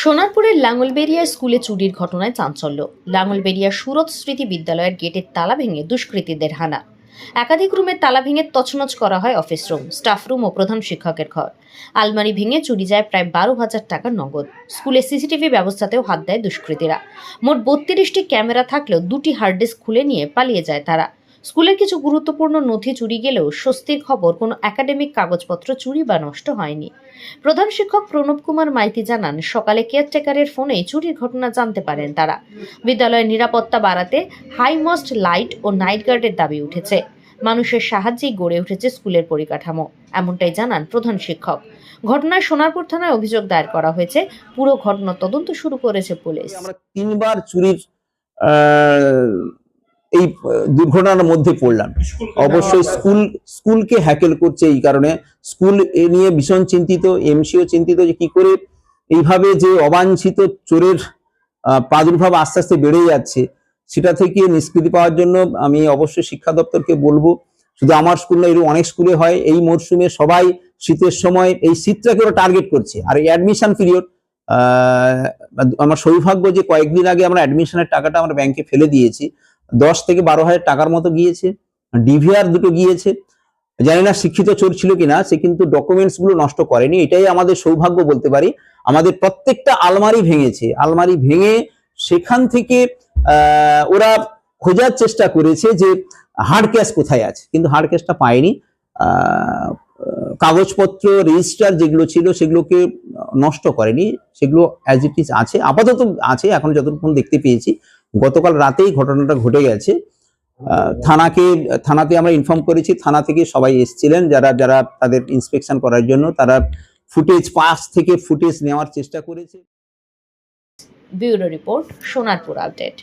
সোনারপুরের লাঙ্গলবেরিয়া স্কুলে চুরির ঘটনায় চাঞ্চল্য। লাঙ্গলবেরিয়া সুরত স্মৃতি বিদ্যালয়ের গেটের তালা ভেঙে দুষ্কৃতীদের হানা। একাধিক রুমের তালা ভেঙে তছনছ করা হয় অফিস রুম, স্টাফ রুম ও প্রধান শিক্ষকের ঘর। আলমারি ভেঙে চুরি যায় প্রায় বারো হাজার টাকা নগদ। স্কুলে সিসিটিভি ব্যবস্থাতেও হাত দেয় দুষ্কৃতীরা। মোট বত্রিশটি ক্যামেরা থাকলেও দুটি হার্ড ডিস্ক খুলে নিয়ে পালিয়ে যায় তারা। স্কুলের কিছু গুরুত্বপূর্ণ নথি চুরি গেলেও স্বস্তির খবর, কোনো একাডেমিক কাগজপত্র চুরি বা নষ্ট হয়নি। প্রধান শিক্ষক প্রণব কুমার মাইতি জানান, সকালে কেয়ারটেকারের ফোনে চুরির ঘটনা জানতে পারেন তারা। বিদ্যালয়ের নিরাপত্তা বাড়াতে হাইমস্ট লাইট ও নাইট গার্ডের দাবি উঠেছে। মানুষের সাহায্যেই গড়ে উঠেছে স্কুলের পরিকাঠামো, এমনটাই জানান প্রধান শিক্ষক। ঘটনায় সোনারপুর থানায় অভিযোগ দায়ের করা হয়েছে, পুরো ঘটনা তদন্ত শুরু করেছে পুলিশ। আমরা তিনবার চুরির এই দুর্ঘটনার মধ্যে পড়লাম। অবশ্যই স্কুল স্কুলকে হ্যাকেল করছে এই কারণে। স্কুল এ নিয়ে ভীষণ চিন্তিত এমসিও চিন্তিত যে কি করে এইভাবে যে অবাঞ্ছিত চোরের প্রাদুর্ভাব আস্তে আস্তে বেড়ে যাচ্ছে সেটা থেকে নিষ্কৃতি পাওয়ার জন্য আমি অবশ্যই শিক্ষা দপ্তরকে বলব। শুধু আমার স্কুল না এরকম অনেক স্কুলে হয়। এই মরশুমে সবাই শীতের সময় এই শীতটাকে ওরা টার্গেট করছে। আর এই অ্যাডমিশন পিরিয়ড আমার সৌভাগ্য যে কয়েকদিন আগে আমরা অ্যাডমিশনের টাকাটা আমরা ব্যাংকে ফেলে দিয়েছি। দশ থেকে বারো হাজার টাকার মতো গিয়েছে। ডিভিআর দুটো গিয়েছে। জানি না শিক্ষিত চোর ছিল কিনা, সে কিন্তু ডকুমেন্টসগুলো নষ্ট করেনি। এটাই আমাদের সৌভাগ্য বলতে পারি। আমাদের প্রত্যেকটা আলমারি ভেঙেছে। আলমারি ভেঙে সেখান থেকে ওরা খোঁজার চেষ্টা করেছে যে হার্ড ক্যাশ কোথায় আছে। কিন্তু হার্ড ক্যাশটা পায়নি। কাগজপত্র রেজিস্টার যেগুলো ছিল সেগুলোকে নষ্ট করেনি। সেগুলো অ্যাজ ইট ইজ আছে। আপাতত আছে। এখন যতক্ষণ দেখতে পেয়েছি। গতকাল রাতেই ঘটনাটা ঘটে গেছে। থানাকে, থানাতে আমরা ইনফর্ম করেছি, থানা থেকে সবাই এসছিলেন। যারা যারা তাদের ইন্সপেকশন করার জন্য তারা ফুটেজ পাস থেকে ফুটেজ নেওয়ার চেষ্টা করেছে। Bureau report, Sonarpur update